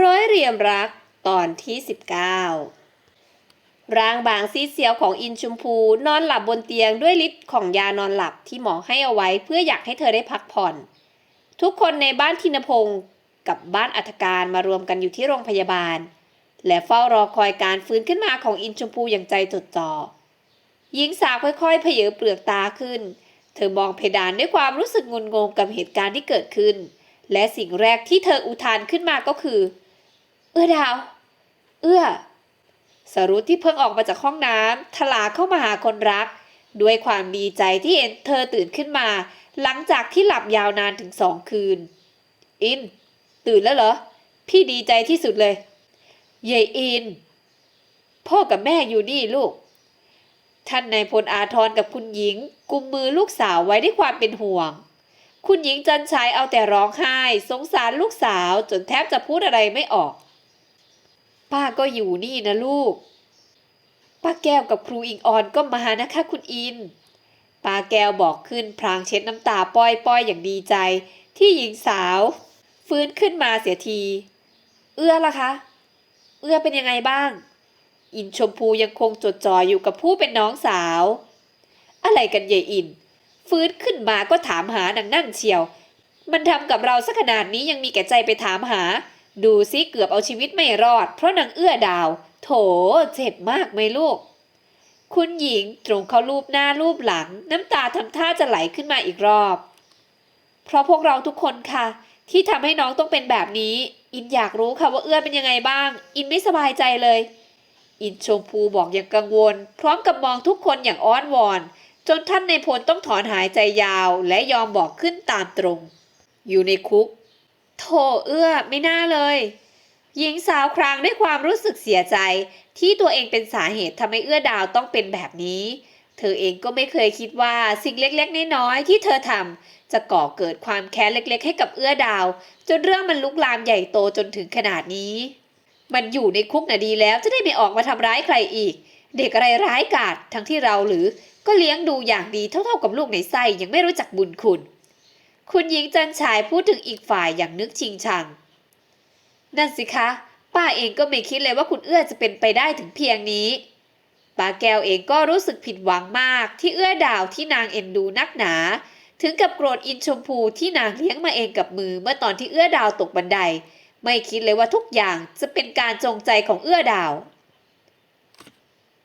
ร้อยเรียมรักตอนที่ 19 ร่างบางซีเซียวของอินชุมพูนอนหลับบนเตียงด้วยฤทธิ์ของยานอนหลับที่หมอให้เอาไว้เพื่ออยากให้เธอได้พักผ่อน ทุกคนในบ้านทินพงศ์กับบ้านอัฐการมารวมกันอยู่ที่โรงพยาบาล และเฝ้ารอคอยการฟื้นขึ้นมาของอินชุมพูอย่างใจจดจ่อหญิงสาวค่อยๆเพเยอเปลือกตาขึ้น เธอมองเพดานด้วยความรู้สึกงุนงงกับเหตุการณ์ที่เกิดขึ้น และสิ่งแรกที่เธออุทานขึ้นมาก็คือ เอื้อดาว เอื้อ สรุธที่เพิ่งออกมาจากห้องน้ำทลาเข้ามาหาคนรัก ด้วยความดีใจที่เห็นเธอตื่นขึ้นมา หลังจากที่หลับยาวนานถึงสองคืน อิน ตื่นแล้วเหรอ พี่ดีใจที่สุดเลย เยอิน พ่อกับแม่อยู่นี่ลูก ท่านนายพลอาทรกับคุณหญิง กุมมือลูกสาวไว้ด้วยความเป็นห่วงคุณหญิงจันชัยเอาแต่ร้องไห้ สงสารลูกสาวจนแทบจะพูดอะไรไม่ออก ป้าก็อยู่นี่นะลูก ป้าแก้วกับครูอิงออนก็มานะคะคุณอิน ป้าแก้วบอกขึ้นพลางเช็ดน้ำตาป้อยๆอย่างดีใจ ที่หญิงสาว ฟื้นขึ้นมาเสียที เอื้อล่ะคะ เอื้อเป็นยังไงบ้าง อินชมพูยังคงจดจ่ออยู่กับผู้เป็นน้องสาว อะไรกันยายอิน ฟื้นขึ้นมาก็ถามหานังนั่นเชียว มันทำกับเราสักขนาดนี้ยังมีแก่ใจไปถามหา ดูซิเกือบเอาชีวิตไม่รอด เพราะนางเอื้อดาว โถเจ็บมากไหมลูก คุณหญิงตรงเขารูปหน้ารูปหลัง น้ำตาทำท่าจะไหลขึ้นมาอีกรอบ เพราะพวกเราทุกคนค่ะ ที่ทำให้น้องต้องเป็นแบบนี้ อินอยากรู้ค่ะว่าเอื้อเป็นยังไงบ้าง อินไม่สบายใจเลย อินชมพูบอกอย่างกังวล พร้อมกับมองทุกคนอย่างอ้อนวอน จนท่านในพลต้องถอนหายใจยาว และยอมบอกขึ้นตามตรง อยู่ในคุก โธ่เอื้อไม่น่าเลย หญิงสาวครางด้วยความรู้สึกเสียใจ ที่ตัวเองเป็นสาเหตุทำให้เอื้อดาวต้องเป็นแบบนี้ เธอเองก็ไม่เคยคิดว่าสิ่งเล็กๆน้อยๆที่เธอทำจะก่อเกิดความแค้นเล็กๆ ให้กับเอื้อดาว จนเรื่องมันลุกลามใหญ่โตจนถึงขนาดนี้ มันอยู่ในคุกน่ะดีแล้วจะได้ไม่ออกมาทำร้ายใครอีก เด็กอะไรร้ายกาจทั้งที่เราหรือก็เลี้ยงดูอย่างดีเท่าๆกับลูกในไส้ยังไม่รู้จักบุญคุณ คุณหญิงจันชายพูดถึงอีกฝ่ายอย่างนึกชิงชัง นั่นสิคะ ป้าเองก็ไม่คิดเลยว่าคุณเอื้อจะเป็นไปได้ถึงเพียงนี้ ป้าแก้วเองก็รู้สึกผิดหวังมากที่เอื้อดาวที่นางเอ็นดูนักหนา ถึงกับโกรธอินชมพูที่นางเลี้ยงมาเองกับมือเมื่อตอนที่เอื้อดาวตกบันได ไม่คิดเลยว่าทุกอย่างจะเป็นการจงใจของเอื้อดาว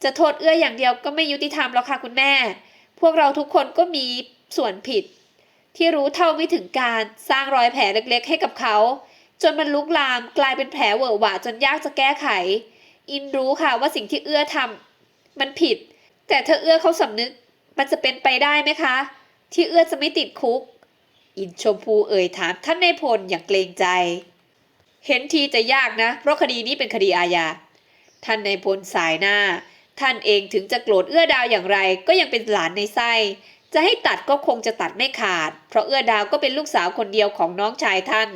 จะโทษเอื้ออย่างเดียวก็ไม่ยุติธรรมแล้วค่ะคุณแม่ พวกเราทุกคนก็มีส่วนผิด ที่รู้เท่าไม่ถึงการสร้างรอยแผลเล็กๆ ให้กับเขา จนมันลุกลามกลายเป็นแผลเวอะหวะจนยากจะแก้ไข อินรู้ค่ะว่าสิ่งที่เอื้อทำมันผิด แต่เธอเอื้อเขาสำนึก มันจะเป็นไปได้ไหมคะ ที่เอื้อจะไม่ติดคุก อินชมพูเอ่ยถามท่านในายพลอย่างเกรงใจ เห็นทีจะยากนะ เพราะคดีนี้เป็นคดีอาญาท่านในายพลสายหน้า ท่านเองถึงจะโกรธเอื้อดาวอย่างไร ก็ยังเป็นหลานในไส้ จะให้ตัดก็คงจะตัดไม่ขาด เพราะเอื้อดาวก็เป็นลูกสาวคนเดียวของน้องชายท่าน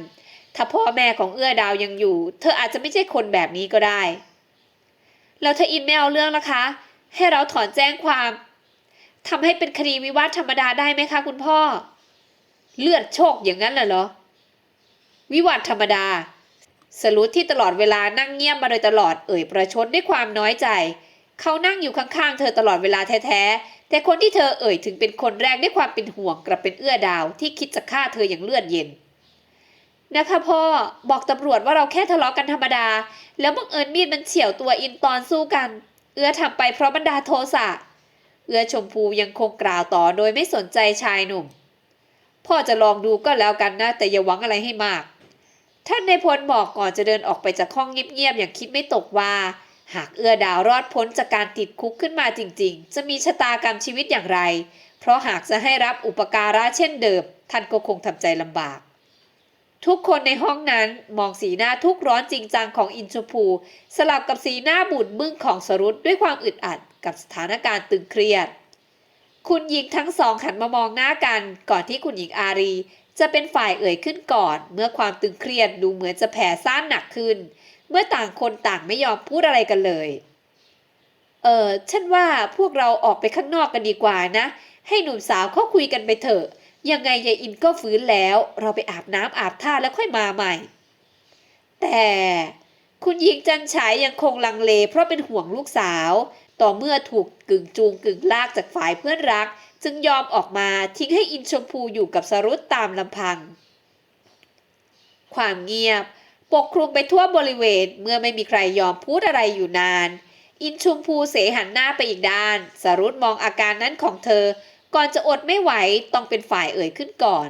ถ้าพ่อแม่ของเอื้อดาวยังอยู่ เธออาจจะไม่ใช่คนแบบนี้ก็ได้ แล้วถ้าอินไม่เอาเรื่องล่ะคะ ให้เราถอนแจ้งความทำให้เป็นคดีวิวาทธรรมดาได้ไหมคะคุณพ่อ เลือดโชคอย่างนั้นเหรอ วิวาทธรรมดา สรุธที่ตลอดเวลานั่งเงียบมาโดยตลอดเอ่ยประชดด้วยความน้อยใจ เขานั่งอยู่ข้างๆ เธอตลอดเวลาแท้ๆ แต่คนที่เธอเอ่ยถึงเป็นคนแรกด้วยความเป็นห่วงกลับเป็นเอื้อดาวที่คิดจะฆ่าเธออย่างเลือดเย็น นะคะพ่อบอกตำรวจว่าเราแค่ทะเลาะกันธรรมดา แล้วบังเอิญมีดมันเฉี่ยวตัวอินตอนสู้กัน เอื้อทำไปเพราะบันดาโทสะเอื้อชมพูยังคงกล่าวต่อโดยไม่สนใจชายหนุ่ม พ่อจะลองดูก็แล้วกันนะ แต่อย่าหวังอะไรให้มาก ท่านในพลบอกก่อนจะเดินออกไปจากห้องเงียบๆอย่างคิดไม่ตกว่า หากเอื้อดาวรอดพ้นจากการติดคุกขึ้นมาจริงๆ จะมีชะตากรรมชีวิตอย่างไร เพราะหากจะให้รับอุปการะเช่นเดิม ท่านก็คงทำใจลำบาก ทุกคนในห้องนั้นมองสีหน้าทุกขร้อนจริงจังของอินชมพู สลับกับสีหน้าบุญบึ้งของสรุตด้วยความอึดอัดกับสถานการณ์ตึงเครียด คุณหญิงทั้งสองหันมามองหน้ากันก่อนที่คุณหญิงอารี จะเป็นฝ่ายเอ่ยขึ้นก่อน เมื่อความตึงเครียดดูเหมือนจะแผ่ซ่านหนักขึ้น เมื่อต่างคนต่างไม่ยอมพูดอะไรกันเลย เออฉันว่าพวกเราออกไปข้างนอกกันดีกว่านะ ให้หนุ่มสาวเขาคุยกันไปเถอะ ยังไงยายอินก็ฟื้นแล้ว เราไปอาบน้ำอาบท่าแล้วค่อยมาใหม่ แต่คุณหญิงจันฉายยังคงลังเลเพราะเป็นห่วงลูกสาว ต่อเมื่อถูกกึ่งจูงกึ่งลากจากฝ่ายเพื่อนรัก จึงยอมออกมาทิ้งให้อินชมพูอยู่กับสรุตตามลำพัง ความเงียบ ปกคลุมไปทั่วบริเวณ เมื่อไม่มีใครยอมพูดอะไรอยู่นาน อินชุมพูเสหันหน้าไปอีกด้าน สรุตมองอาการนั้นของเธอ ก่อนจะอดไม่ไหวต้องเป็นฝ่ายเอ่ยขึ้นก่อน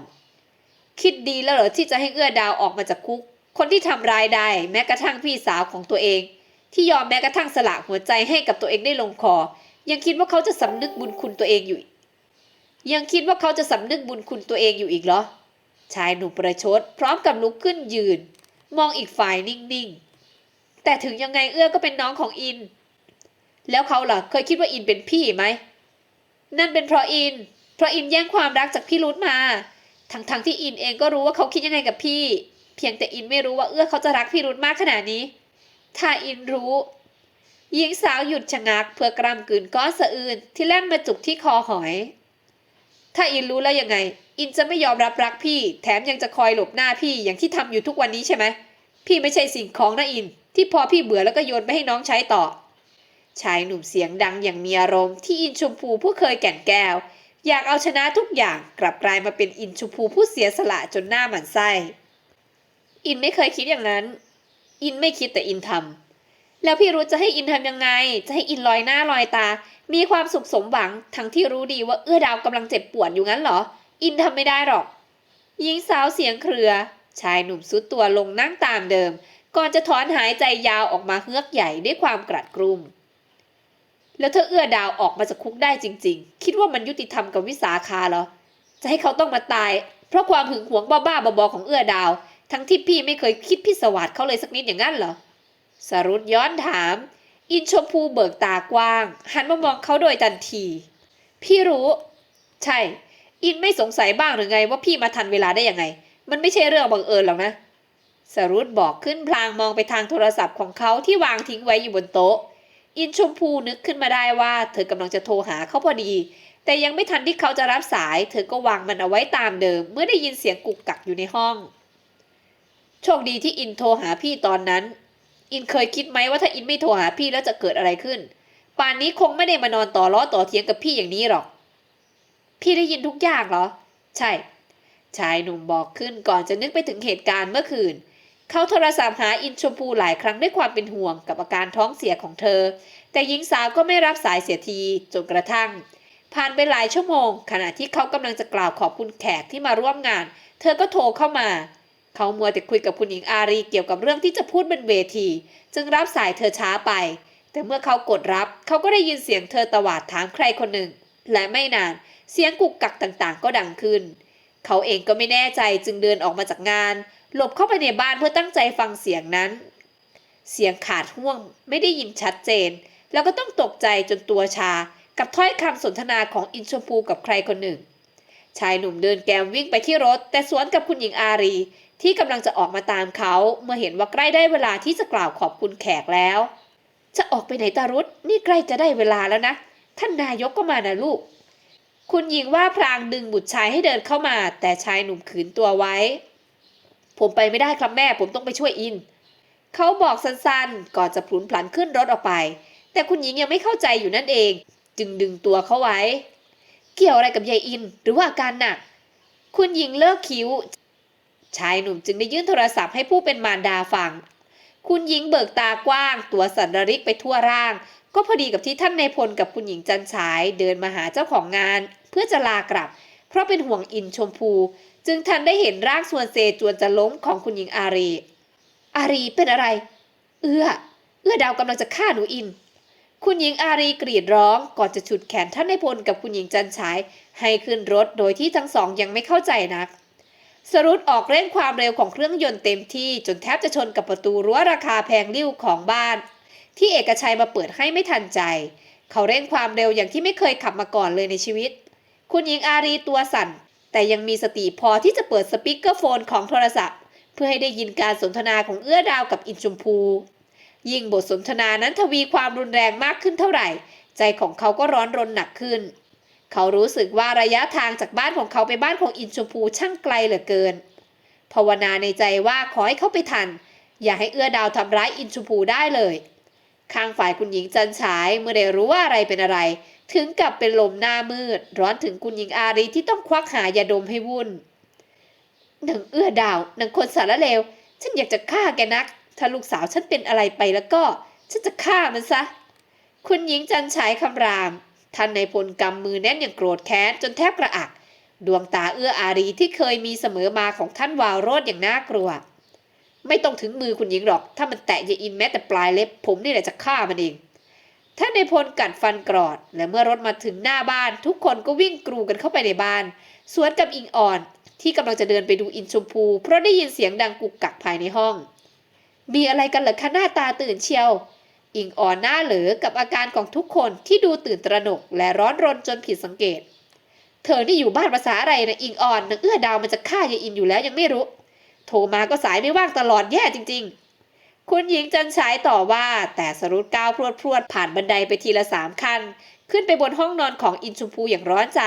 คิดดีแล้วเหรอที่จะให้เอื้อดาวออกมาจากคุก คนที่ทำร้ายได้แม้กระทั่งพี่สาวของตัวเอง ที่ยอมแม้กระทั่งสละหัวใจให้กับตัวเองได้ลงคอ ยังคิดว่าเขาจะสำนึกบุญคุณตัวเองอยู่ ยังคิดว่าเขาจะสำนึกบุญคุณตัวเองอยู่อีกเหรอชายหนุ่มประชด พร้อมกับลุกขึ้นยืน มองอีกฝ่ายนิ่งๆ แต่ถึงยังไงเอื้อก็เป็นน้องของอิน แล้วเขาล่ะเคยคิดว่าอินเป็นพี่ไหม นั่นเป็นเพราะอิน เพราะอินแย่งความรักจากพี่รุธมา ทั้งๆทที่อินเองก็รู้ว่าเขาคิดยังไงกับพี่ เพียงแต่อินไม่รู้ว่าเอื้อเขาจะรักพี่รุธมากขนาดนี้ ถ้าอินรู้หญิงสาวหยุดชะงักเพื่อกรำกืนก้อนสะอื่นที่แล่นมาจุกที่คอหอย ถ้าอินรู้แล้วยังไง อินจะไม่ยอมรับรักพี่ แถมยังจะคอยหลบหน้าพี่อย่างที่ทำอยู่ทุกวันนี้ใช่ไหมพี่ไม่ใช่สิ่งของนะอิน ที่พอพี่เบื่อแล้วก็โยนไปให้น้องใช้ต่อ ชายหนุ่มเสียงดังอย่างมีอารมณ์ที่อินชมพูผู้เคยแก่นแก้ว อยากเอาชนะทุกอย่างกลับกลายมาเป็นอินชมพูผู้เสียสละจนหน้าหมันไส้ อินไม่เคยคิดอย่างนั้น อินไม่คิดแต่อินทำแล้วพี่รู้จะให้อินทำยังไง จะให้อินลอยหน้าลอยตา มีความสุขสมหวังทั้งที่รู้ดีว่าเอื้อดาวกำลังเจ็บปวดอยู่งั้นเหรอ อินทำไม่ได้หรอก หญิงสาวเสียงเครือ ชายหนุ่มสุดตัวลงนั่งตามเดิม ก่อนจะถอนหายใจยาวออกมาเฮือกใหญ่ด้วยความกรัดกรุมแล้วถ้าเอื้อดาวออกมาจากคุกได้จริง ๆ คิดว่ามันยุติธรรมกับวิสาขาเหรอ จะให้เขาต้องมาตาย เพราะความหึงหวงบ้าๆบอๆของเอื้อดาว ทั้งที่พี่ไม่เคยคิดพิสวาสเขาเลยสักนิดอย่างนั้นเหรอ สรุตย้อนถาม อินชมพูเบิกตากว้าง หันมามองเขาโดยทันที พี่รู้ ใช่ อินไม่สงสัยบ้างหรือไงว่าพี่มาทันเวลาได้ยังไง มันไม่ใช่เรื่องบังเอิญหรอกนะ สรุตบอกขึ้นพลางมองไปทางโทรศัพท์ของเขาที่วางทิ้งไว้อยู่บนโต๊ะ อินชมพูนึกขึ้นมาได้ว่า เธอกำลังจะโทรหาเขาพอดี แต่ยังไม่ทันที่เขาจะรับสาย เธอก็วางมันเอาไว้ตามเดิม เมื่อได้ยินเสียงกุกกักอยู่ในห้อง โชคดีที่อินโทรหาพี่ตอนนั้น อินเคยคิดไหมว่าถ้าอินไม่โทรหาพี่แล้วจะเกิดอะไรขึ้น ป่านนี้คงไม่ได้มานอนต่อล้อต่อเถียงกับพี่อย่างนี้หรอก พี่ได้ยินทุกอย่างเหรอ ใช่ ชายหนุ่มบอกขึ้นก่อนจะนึกไปถึงเหตุการณ์เมื่อคืน เขาโทรศัพท์หาอินชมพูหลายครั้งด้วยความเป็นห่วงกับอาการท้องเสียของเธอ แต่หญิงสาวก็ไม่รับสายเสียทีจนกระทั่ง ผ่านไปหลายชั่วโมง ขณะที่เขากำลังจะกล่าวขอบคุณแขกที่มาร่วมงาน เธอก็โทรเข้ามา เขามัวแต่คุยกับคุณหญิงอารีเกี่ยวกับเรื่องที่จะพูดบนเวที จึงรับสายเธอช้าไป แต่เมื่อเขากดรับ เขาก็ได้ยินเสียงเธอตวาดถามใครคนหนึ่ง และไม่นานเเสียงกุกกักต่างๆ ก็ดังขึ้น เขาเองก็ไม่แน่ใจจึงเดินออกมาจากงาน หลบเข้าไปในบ้านเพื่อตั้งใจฟังเสียงนั้น เสียงขาดห่วงไม่ได้ยินชัดเจน แล้วก็ต้องตกใจจนตัวชา กับถ้อยคำสนทนาของอินชมพูกับใครคนหนึ่ง ชายหนุ่มเดินแกมวิ่งไปที่รถ แต่สวนกับคุณหญิงอารี ที่กำลังจะออกมาตามเขา เมื่อเห็นว่าใกล้ได้เวลาที่จะกล่าวขอบคุณแขกแล้ว จะออกไปไหนตารุษนี่ใกล้จะได้เวลาแล้วนะ ท่านนายกก็มานะลูก คุณหญิงว่าพลางดึงบุตรชายให้เดินเข้ามา แต่ชายหนุ่มขืนตัวไว้ ผมไปไม่ได้ครับแม่ ผมต้องไปช่วยอิน เขาบอกสั้นๆ ก่อนจะพลุนพลันขึ้นรถออกไป แต่คุณหญิงยังไม่เข้าใจอยู่นั่นเอง จึงดึงตัวเขาไว้ เกี่ยวอะไรกับยายอิน หรือว่าอาการหนัก คุณหญิงเลิกคิ้ว ชายหนุ่มจึงได้ยื่นโทรศัพท์ให้ผู้เป็นมารดาฟัง คุณหญิงเบิกตากว้าง ตัวสันระริกไปทั่วร่าง ก็พอดีกับที่ท่านนายพลกับคุณหญิงจันฉายเดินมาหาเจ้าของงาน เพื่อจะลากลับ เพราะเป็นห่วงอินชมพู จึงทันได้เห็นร่างส่วนเซจวนจะล้มของคุณหญิงอารี อารีเป็นอะไร เอื้อ เอื้อดาวกำลังจะฆ่าหนูอิน คุณหญิงอารีกรีดร้องก่อนจะฉุดแขนท่านนายพลกับคุณหญิงจันฉาย ให้ขึ้นรถโดยที่ทั้งสองยังไม่เข้าใจนักสรุปออกเร่งความเร็วของเครื่องยนต์เต็มที่จนแทบจะชนกับประตูรั้วราคาแพงริ้วของบ้าน ที่เอกชัยมาเปิดให้ไม่ทันใจ เขาเร่งความเร็วอย่างที่ไม่เคยขับมาก่อนเลยในชีวิต คุณหญิงอารีตัวสั่น แต่ยังมีสติพอที่จะเปิดสปีกเกอร์โฟนของโทรศัพท์ เพื่อให้ได้ยินการสนทนาของเอื้อดาวกับอินชมพู ยิ่งบทสนทนานั้นทวีความรุนแรงมากขึ้นเท่าไหร่ ใจของเขาก็ร้อนรนหนักขึ้น เขารู้สึกว่าระยะทางจากบ้านของเขาไปบ้านของอินชมพูช่างไกลเหลือเกินภาวนาในใจว่าขอให้เขาไปทัน อย่าให้เอื้อดาวทำร้ายอินชมพูได้เลย ข้างฝ่ายคุณหญิงจันฉายเมื่อได้รู้ว่าอะไรเป็นอะไร ถึงกับเป็นลมหน้ามืด ร้อนถึงคุณหญิงอารีที่ต้องควักหายาดมให้วุ่นหนังเอื้อดาวหนังคนสารเลว ฉันอยากจะฆ่าแกนัก ถ้าลูกสาวฉันเป็นอะไรไปแล้วก็ ฉันจะฆ่ามันซะ คุณหญิงจันฉายคำราม ท่านในพลกำมือแน่นอย่างโกรธแค้นจนแทบกระอัก ดวงตาเอื้ออารีที่เคยมีเสมอมาของท่านวาวโรดอย่างน่ากลัว ไม่ต้องถึงมือคุณหญิงหรอก ถ้ามันแตะยายอินแม้แต่ปลายเล็บ ผมนี่แหละจะฆ่ามันเองท่านในพลกัดฟันกรอด และเมื่อรถมาถึงหน้าบ้าน ทุกคนก็วิ่งกรูกันเข้าไปในบ้าน สวนกับอิงอ่อน ที่กำลังจะเดินไปดูอินชมพู เพราะได้ยินเสียงดังกุกกักภายในห้อง มีอะไรกันเหรอคะหน้าตาตื่นเชียว อิงอ่อนหน้าเหลือกับอาการของทุกคนที่ดูตื่นตระหนก และร้อนรนจนผิดสังเกต เธอนี่อยู่บ้านภาษาอะไรนะอิงอ่อนนางเอื้อดาวมันจะฆ่ายายอินอยู่แล้วยังไม่รู้ โทรมาก็สายไม่ว่างตลอดแย่จริง ๆ คุณหญิงจันฉายต่อว่า แต่สรุปก้าวพรวดพรวดผ่านบันไดไปทีละสามขั้น ขึ้นไปบนห้องนอนของอินชมพูอย่างร้อนใจ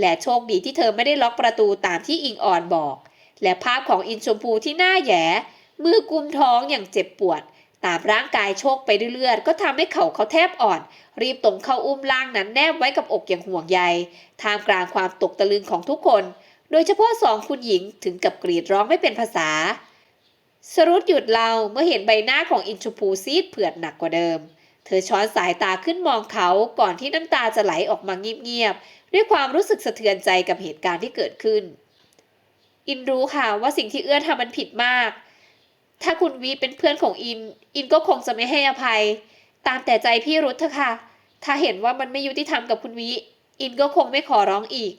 และโชคดีที่เธอไม่ได้ล็อกประตูตามที่อิงอ่อนบอก และภาพของอินชมพูที่หน้าแย่มือกุมท้องอย่างเจ็บปวด ตามร่างกายโชคไปเรื่อยๆก็ทำให้เขาเขาแทบอ่อน รีบตรงเข้าอุ้มล่างนั้นแนบไว้กับอกอย่างห่วงใยท่ามกลางความตกตะลึงของทุกคน โดยเฉพาะสองคุณหญิงถึงกับกรีดร้องไม่เป็นภาษา สรุดหยุดเราเมื่อเห็นใบหน้าของอินชมพูซีดเผือดหนักกว่าเดิม เธอช้อนสายตาขึ้นมองเขาก่อนที่น้ำตาจะไหลออกมาเงียบๆด้วยความรู้สึกสะเทือนใจกับเหตุการณ์ที่เกิดขึ้น อินรู้ค่ะว่าสิ่งที่เอื้อทำมันผิดมาก ถ้าคุณวีเป็นเพื่อนของอิน อินก็คงจะไม่ให้อภัย ตามแต่ใจพี่รุธเถอะค่ะ ถ้าเห็นว่ามันไม่ยุติธรรมกับคุณวีอินก็คงไม่ขอร้องอีก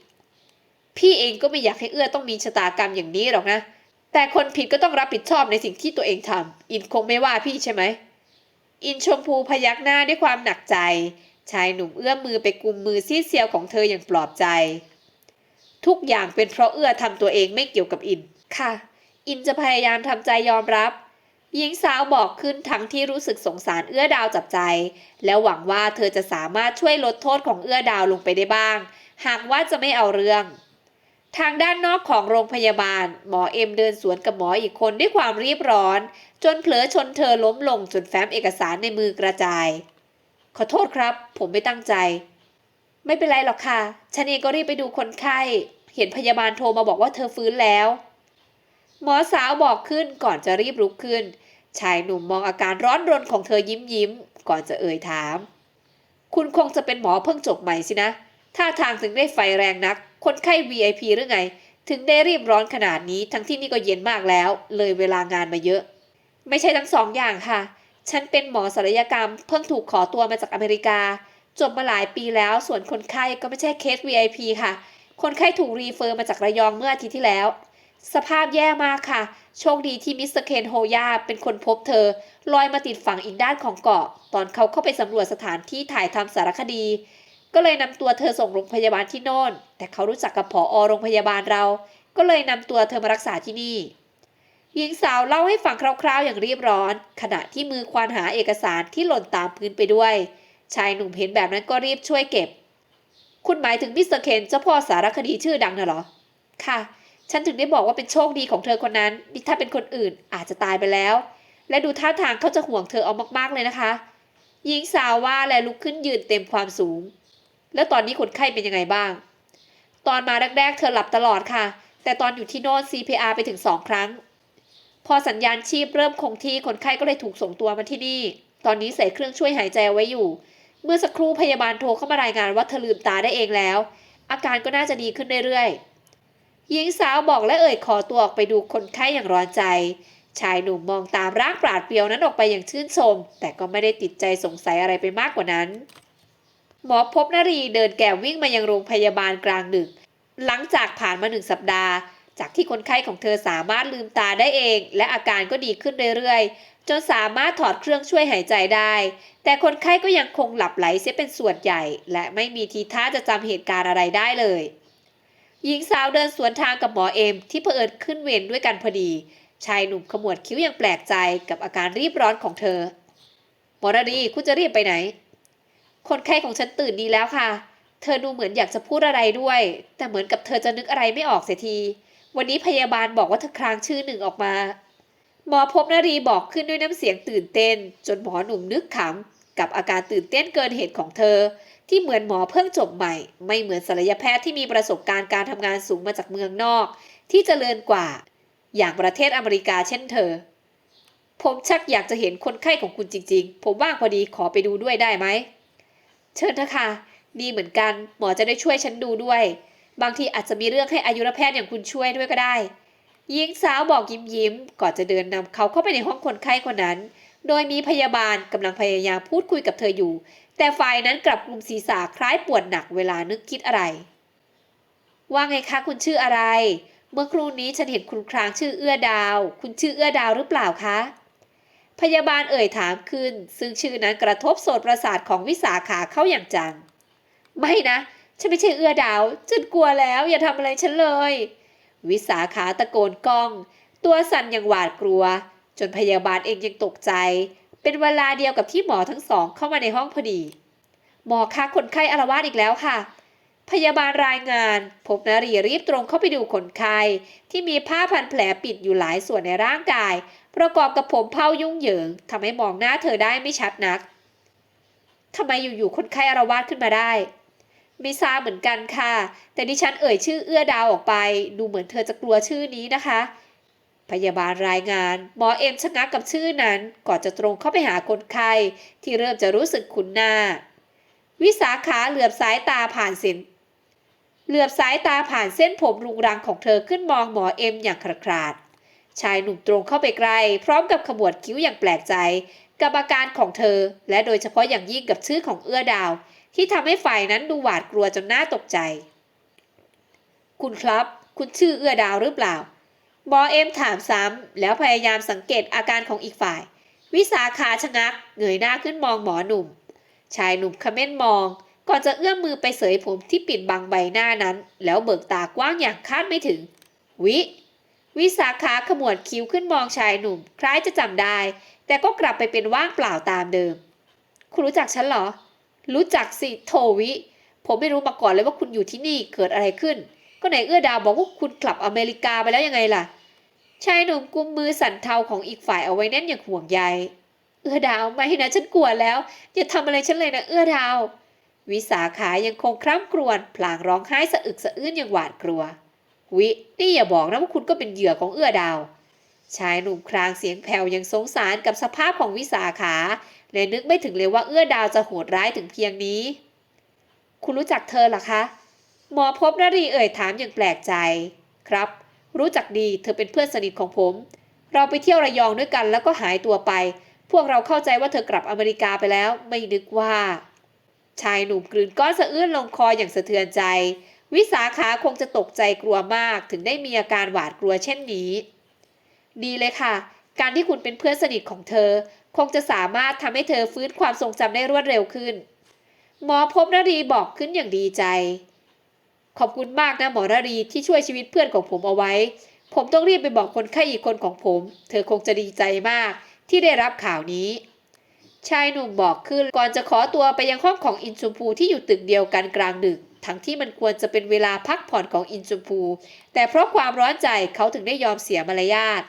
พี่เองก็ไม่อยากให้เอื้อต้องมีชะตากรรมอย่างนี้หรอกนะ แต่คนผิดก็ต้องรับผิดชอบในสิ่งที่ตัวเองทำอินคงไม่ว่าพี่ใช่ไหม อินชมพูพยักหน้าด้วยความหนักใจ ชายหนุ่มเอื้อมมือไปกุมมือซีเซียวของเธออย่างปลอบใจ ทุกอย่างเป็นเพราะเอื้อทำตัวเองไม่เกี่ยวกับอิน ค่ะ อินจะพยายามทำใจยอมรับหญิงสาวบอกขึ้นทั้งที่รู้สึกสงสารเอื้อดาวจับใจ แล้วหวังว่าเธอจะสามารถช่วยลดโทษของเอื้อดาวลงไปได้บ้าง หากว่าจะไม่เอาเรื่อง ทางด้านนอกของโรงพยาบาล หมอเอ็มเดินสวนกับหมออีกคนด้วยความรีบร้อน จนเผลอชนเธอล้มลงจนแฟ้มเอกสารในมือกระจาย ขอโทษครับ ผมไม่ตั้งใจ ไม่เป็นไรหรอกค่ะฉันเองก็รีบไปดูคนไข้ เห็นพยาบาลโทรมาบอกว่าเธอฟื้นแล้ว หมอสาวบอกขึ้นก่อนจะรีบลุกขึ้น ชายหนุ่มมองอาการร้อนรนของเธอยิ้มยิ้มๆก่อนจะเอ่ยถาม คุณคงจะเป็นหมอเพิ่งจบใหม่สินะท่าทางถึงได้ไฟแรงนัก คนไข้ VIP หรือไง ถึงได้รีบร้อนขนาดนี้ทั้งที่นี่ก็เย็นมากแล้ว เลยเวลางานมาเยอะ ไม่ใช่ทั้งสองอย่างค่ะ ฉันเป็นหมอศัลยกรรม เพิ่งถูกขอตัวมาจากอเมริกา จบมาหลายปีแล้วส่วนคนไข้ก็ไม่ใช่เคส VIP ค่ะ คนไข้ถูกรีเฟอร์มาจากระยองเมื่ออาทิตย์ที่แล้ว สภาพแย่มากค่ะ โชคดีที่มิสเตอร์เคนโฮยาเป็นคนพบเธอลอยมาติดฝั่งอีกด้านของเกาะ ตอนเขาเข้าไปสำรวจสถานที่ถ่ายทำสารคดี ก็เลยนำตัวเธอส่งโรงพยาบาลที่โน่น แต่เขารู้จักกับผอโรงพยาบาลเรา ก็เลยนำตัวเธอมารักษาที่นี่ หญิงสาวเล่าให้ฟังคร่าวๆอย่างรีบร้อน ขณะที่มือควานหาเอกสารที่หล่นตามพื้นไปด้วย ชายหนุ่มเห็นแบบนั้นก็รีบช่วยเก็บ คุณหมายถึงมิสเตอร์เคนเจ้าพ่อสารคดีชื่อดังน่ะเหรอ ค่ะ ฉันถึงได้บอกว่าเป็นโชคดีของเธอคนนั้น นี่ถ้าเป็นคนอื่นอาจจะตายไปแล้ว และดูท่าทางเขาจะห่วงเธอเอามากๆเลยนะคะ หญิงสาวว่าและลุกขึ้นยืนเต็มความสูง แล้วตอนนี้คนไข้เป็นยังไงบ้าง ตอนมาแรกๆ เธอหลับตลอดค่ะ แต่ตอนอยู่ที่โน่น CPR ไปถึงสองครั้ง พอสัญญาณชีพเริ่มคงที่คนไข้ก็เลยถูกส่งตัวมาที่นี่ ตอนนี้ใส่เครื่องช่วยหายใจไว้อยู่ เมื่อสักครู่พยาบาลโทรเข้ามารายงานว่าเธอลืมตาได้เองแล้ว อาการก็น่าจะดีขึ้นเรื่อยๆหญิงสาวบอกและเอ่ยขอตัวออกไปดูคนไข้อย่างร้อนใจชายหนุ่มมองตามร่างปราดเปรียวนั้นออกไปอย่างชื่นชม แต่ก็ไม่ได้ติดใจสงสัยอะไรไปมากกว่านั้น หมอพบนารีเดินแก่วิ่งมายังโรงพยาบาลกลางดึก หลังจากผ่านมาหนึ่งสัปดาห์ จากที่คนไข้ของเธอสามารถลืมตาได้เอง และอาการก็ดีขึ้นเรื่อยๆ จนสามารถถอดเครื่องช่วยหายใจได้ แต่คนไข้ก็ยังคงหลับไหลเสียเป็นส่วนใหญ่ และไม่มีทีท่าจะจำเหตุการณ์อะไรได้เลย หญิงสาวเดินสวนทางกับหมอเอมที่เผอิญขึ้นเวรด้วยกันพอดี ชายหนุ่มขมวดคิ้วอย่างแปลกใจกับอาการรีบร้อนของเธอ หมอรดีคุณจะรีบไปไหน คนไข้ของฉันตื่นดีแล้วค่ะ เธอดูเหมือนอยากจะพูดอะไรด้วย แต่เหมือนกับเธอจะนึกอะไรไม่ออกเสียที วันนี้พยาบาลบอกว่าเธอครางชื่อหนึ่งออกมา หมอพบนารีบอกขึ้นด้วยน้ำเสียงตื่นเต้น จนหมอหนุ่มนึกขำกับอาการตื่นเต้นเกินเหตุของเธอ ที่เหมือนหมอเพิ่งจบใหม่ ไม่เหมือนศัลยแพทย์ที่มีประสบการณ์การทำงานสูงมาจากเมืองนอก ที่เจริญกว่า อย่างประเทศอเมริกาเช่นเธอผมชักอยากจะเห็นคนไข้ของคุณจริง ๆ ผมว่างพอดีขอไปดูด้วยได้ไหม เชิญเถอะค่ะดีเหมือนกัน หมอจะได้ช่วยฉันดูด้วย บางทีอาจจะมีเรื่องให้อายุรแพทย์อย่างคุณช่วยด้วยก็ได้หญิงสาวบอกยิ้มยิ้มๆก่อนจะเดินนำเขาเข้าไปในห้องคนไข้คนนั้น โดยมีพยาบาลกำลังพยายามพูดคุยกับเธออยู่ แต่ฝ่ายนั้นกลับกลุมศีรษะคล้ายปวดหนักเวลานึกคิดอะไร ว่าไงคะคุณชื่ออะไร เมื่อครู่นี้ฉันเห็นคุณครางชื่อเอื้อดาว คุณชื่อเอื้อดาวหรือเปล่าคะ พยาบาลเอ่ยถามขึ้น ซึ่งชื่อนั้นกระทบโสตประสาทของวิสาขาเข้าอย่างจัง ไม่นะ ฉันไม่ใช่เอื้อดาวฉันกลัวแล้ว อย่าทำอะไรฉันเลย วิสาขาตะโกนก้อง ตัวสั่นอย่างหวาดกลัว จนพยาบาลเองยังตกใจ เป็นเวลาเดียวกับที่หมอทั้งสองเข้ามาในห้องพอดี หมอคะคนไข้อารวาสอีกแล้วค่ะพยาบาลรายงานพบนารีรีบตรงเข้าไปดูคนไข้ที่มีผ้าพันแผลปิดอยู่หลายส่วนในร่างกาย ประกอบกับผมเผายุ่งเหยิงทำให้มองหน้าเธอได้ไม่ชัดนักทำไมอยู่ๆคนไข้อารวาสขึ้นมาได้ ไม่ทราบเหมือนกันค่ะ แต่ดิฉันเอ่ยชื่อเอื้อดาวออกไป ดูเหมือนเธอจะกลัวชื่อนี้นะคะ พยาบาลรายงาน หมอเอ็มชะงักกับชื่อนั้น ก่อนจะตรงเข้าไปหาคนไข้ที่เริ่มจะรู้สึกคุ้นหน้า วิสาขาเหลือบสายตาผ่านเส้นเหลือบสายตาผ่านเส้นผมรุงรังของเธอขึ้นมองหมอเอ็มอย่างขราด ชายหนุ่มตรงเข้าไปใกล้พร้อมกับขมวดคิ้วอย่างแปลกใจ กับอาการของเธอ และโดยเฉพาะอย่างยิ่งกับชื่อของเอื้อดาว ที่ทำให้ฝ่ายนั้นดูหวาดกลัวจนน่าตกใจ คุณครับ คุณชื่อเอื้อดาวหรือเปล่าหมอเอ็มถามซ้ำแล้วพยายามสังเกตอาการของอีกฝ่าย วิสาขาชะงัก เงยหน้าขึ้นมองหมอหนุ่ม ชายหนุ่มคเม้นมอง ก่อนจะเอื้อมมือไปเสยผมที่ปิดบังใบหน้านั้น แล้วเบิกตากว้างอย่างคาดไม่ถึง วิ วิสาขาขมวดคิ้วขึ้นมองชายหนุ่ม คล้ายจะจำได้ แต่ก็กลับไปเป็นว่างเปล่าตามเดิม คุณรู้จักฉันเหรอ รู้จักสิโทวิ ผมไม่รู้มาก่อนเลยว่าคุณอยู่ที่นี่เกิดอะไรขึ้น ก็ไหนเอื้อดาวบอกว่าคุณกลับอเมริกาไปแล้วยังไงล่ะ ชายหนุ่มกุมมือสั่นเทาของอีกฝ่ายเอาไว้แน่นอย่างห่วงใย เอื้อดาวไม่นะฉันกลัวแล้วอย่าทำอะไรฉันเลยนะเอื้อดาว วิสาขายังคงคร่ำครวญพลางร้องไห้สะอึกสะอื้นอย่างหวาดกลัว วิ นี่อย่าบอกนะว่าคุณก็เป็นเหยื่อของเอื้อดาว ชายหนุ่มครางเสียงแผ่วยังสงสารกับสภาพของวิสาขาและนึกไม่ถึงเลยว่าเอื้อดาวจะโหดร้ายถึงเพียงนี้ คุณรู้จักเธอหรอคะ หมอพบนรีเอ่ยถามอย่างแปลกใจ ครับ รู้จักดี เธอเป็นเพื่อนสนิทของผม เราไปเที่ยวระยองด้วยกันแล้วก็หายตัวไป พวกเราเข้าใจว่าเธอกลับอเมริกาไปแล้ว ไม่นึกว่า ชายหนุ่มกลืนก้อนสะอื้นลงคออย่างสะเทือนใจ วิสาขาคงจะตกใจกลัวมากถึงได้มีอาการหวาดกลัวเช่นนี้ ดีเลยค่ะ การที่คุณเป็นเพื่อนสนิทของเธอ คงจะสามารถทำให้เธอฟื้นความทรงจำได้รวดเร็วขึ้น หมอพบนรีบอกขึ้นอย่างดีใจ ขอบคุณมากนะหมอนรีที่ช่วยชีวิตเพื่อนของผมเอาไว้ ผมต้องรีบไปบอกคนไข้อีกคนของผม เธอคงจะดีใจมากที่ได้รับข่าวนี้ชายหนุ่มบอกขึ้นก่อนจะขอตัวไปยังห้องของอินชมพูที่อยู่ตึกเดียวกันกลางดึก ทั้งที่มันควรจะเป็นเวลาพักผ่อนของอินชมพู แต่เพราะความร้อนใจเขาถึงได้ยอมเสียมารยาท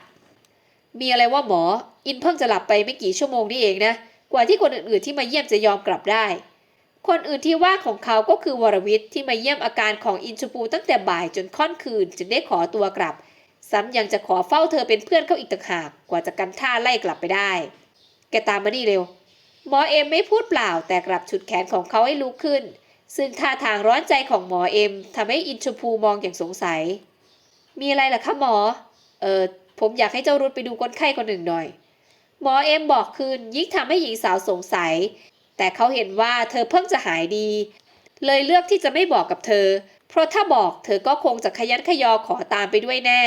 มีอะไรว่าหมอ อินเพิ่งจะหลับไปไม่กี่ชั่วโมงนี่เองนะ กว่าที่คนอื่นๆที่มาเยี่ยมจะยอมกลับได้ คนอื่นที่ว่าของเขาก็คือวรวิทย์ที่มาเยี่ยมอาการของอินชมพูตั้งแต่บ่ายจนค่อนคืนจึงได้ขอตัวกลับ ซ้ำยังจะขอเฝ้าเธอเป็นเพื่อนเขาอีกต่างหาก กว่าจะกันท่าไล่กลับไปได้ แกตามมานี่เร็ว หมอเอ็มไม่พูดเปล่าแต่กลับฉุดแขนของเขาให้ลุกขึ้น ซึ่งท่าทางร้อนใจของหมอเอ็มทำให้อินชมพูมองอย่างสงสัย มีอะไรล่ะคะหมอ เออผมอยากให้เจ้ารุดไปดูคนไข้คนหนึ่งหน่อย หมอเอ็มบอกคืนยิ่งทำให้หญิงสาวสงสัย แต่เขาเห็นว่าเธอเพิ่งจะหายดี เลยเลือกที่จะไม่บอกกับเธอ เพราะถ้าบอกเธอก็คงจะขยันขยอขอตามไปด้วยแน่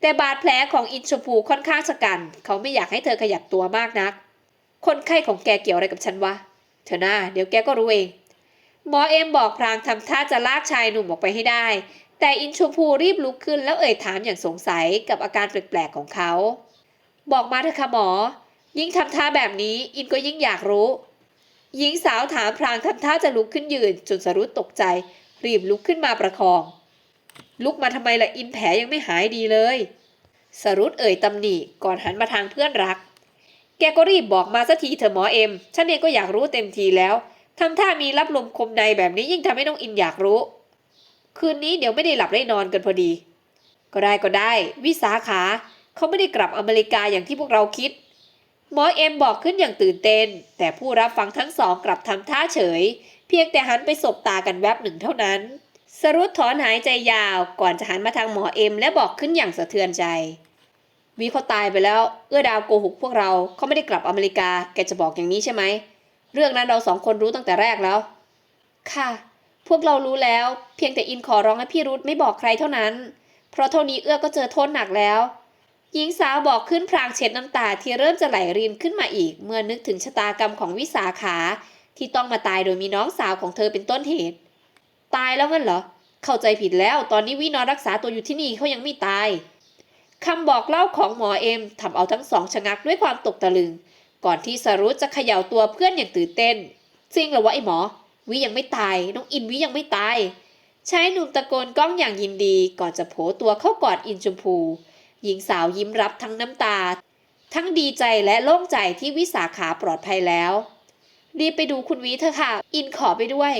แต่บาดแผลของอินชมพูค่อนข้างชะกัน เขาไม่อยากให้เธอขยับตัวมากนัก คนไข้ของแกเกี่ยวอะไรกับฉันวะ เธอหน้าเดี๋ยวแกก็รู้เอง หมอเอ็มบอกพลางทำท่าจะลากชายหนุ่มออกไปให้ได้ แต่อินชมพูรีบลุกขึ้นแล้วเอ่ยถามอย่างสงสัยกับอาการแปลกๆของเขา บอกมาเถอะค่ะหมอ ยิ่งทำท่าแบบนี้อินก็ยิ่งอยากรู้ หญิงสาวถามพลางทำท่าจะลุกขึ้นยืนจนสรุตตกใจ รีบลุกขึ้นมาประคอง ลุกมาทำไมละอินแผลยังไม่หายดีเลย สรุตเอ่ยตำหนิก่อนหันมาทางเพื่อนรัก แกก็รีบบอกมาสักทีเถอะหมอเอ็ม ฉันเองก็อยากรู้เต็มทีแล้ว ทำท่ามีรับลมคมในแบบนี้ยิ่งทำให้น้องอินอยากรู้ คืนนี้เดี๋ยวไม่ได้หลับได้นอนกันพอดี ก็ได้ก็ได้ วิสาขาเขาไม่ได้กลับอเมริกาอย่างที่พวกเราคิด หมอเอ็มบอกขึ้นอย่างตื่นเต้น แต่ผู้รับฟังทั้งสองกลับทำท่าเฉย เพียงแต่หันไปสบตากันแวบหนึ่งเท่านั้น สรุตถอนหายใจยาวก่อนจะหันมาทางหมอเอ็ม และบอกขึ้นอย่างสะเทือนใจวีเขาตายไปแล้ว เอื้อดาวโกหกพวกเราเขาไม่ได้กลับอเมริกา แกจะบอกอย่างนี้ใช่ไหม เรื่องนั้นเราสองคนรู้ตั้งแต่แรกแล้ว ค่ะ พวกเรารู้แล้ว เพียงแต่อินขอร้องให้พี่รุธไม่บอกใครเท่านั้น เพราะเท่านี้เอื้อก็เจอโทษหนักแล้ว หญิงสาวบอกขึ้นพลางเช็ดน้ำตาที่เริ่มจะไหลรินขึ้นมาอีก เมื่อนึกถึงชะตากรรมของวิสาขา ที่ต้องมาตายโดยมีน้องสาวของเธอเป็นต้นเหตุ ตายแล้วงั้นเหรอ เข้าใจผิดแล้ว ตอนนี้วินอนรักษาตัวอยู่ที่นี่เขายังไม่ตายคำบอกเล่าของหมอเอ็มทำเอาทั้งสองชะงักด้วยความตกตะลึง ก่อนที่สรุธจะเขย่าตัวเพื่อนอย่างตื่นเต้น จริงเหรอวะไอ้หมอ วิยังไม่ตาย น้องอินวิยังไม่ตายชายหนุ่มตะโกนก้องอย่างยินดี ก่อนจะโผตัวเข้ากอดอินชมพู หญิงสาวยิ้มรับทั้งน้ำตา ทั้งดีใจและโล่งใจที่วิสาขาปลอดภัยแล้ว รีบไปดูคุณวิเถอะค่ะ อินขอไปด้วย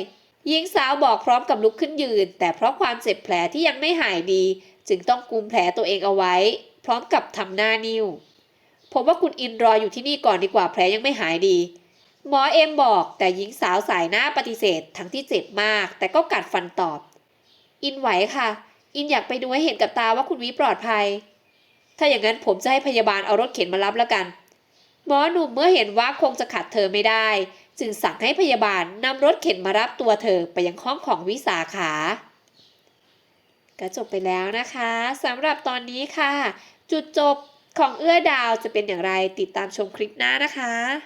หญิงสาวบอกพร้อมกับลุกขึ้นยืน แต่เพราะความเจ็บแผลที่ยังไม่หายดี จึงต้องกุมแผลตัวเองเอาไว้ พร้อมกับทำหน้านิ้ว ผมว่าคุณอินรออยู่ที่นี่ก่อนดีกว่าแผลยังไม่หายดี หมอเอ็มบอกแต่หญิงสาวสายหน้าปฏิเสธทั้งที่เจ็บมาก แต่ก็กัดฟันตอบ อินไหวค่ะ อินอยากไปดูให้เห็นกับตาว่าคุณวิปลอดภัย ถ้าอย่างนั้นผมจะให้พยาบาลเอารถเข็นมารับแล้วกัน หมอหนุ่มเมื่อเห็นว่าคงจะขัดเธอไม่ได้ จึงสั่งให้พยาบาลนำรถเข็นมารับตัวเธอไปยังห้องของวิสาขาก็จบไปแล้วนะคะสำหรับตอนนี้ค่ะ จุดจบ ของเอื้อดาวจะเป็นอย่างไรติดตามชมคลิปหน้านะคะ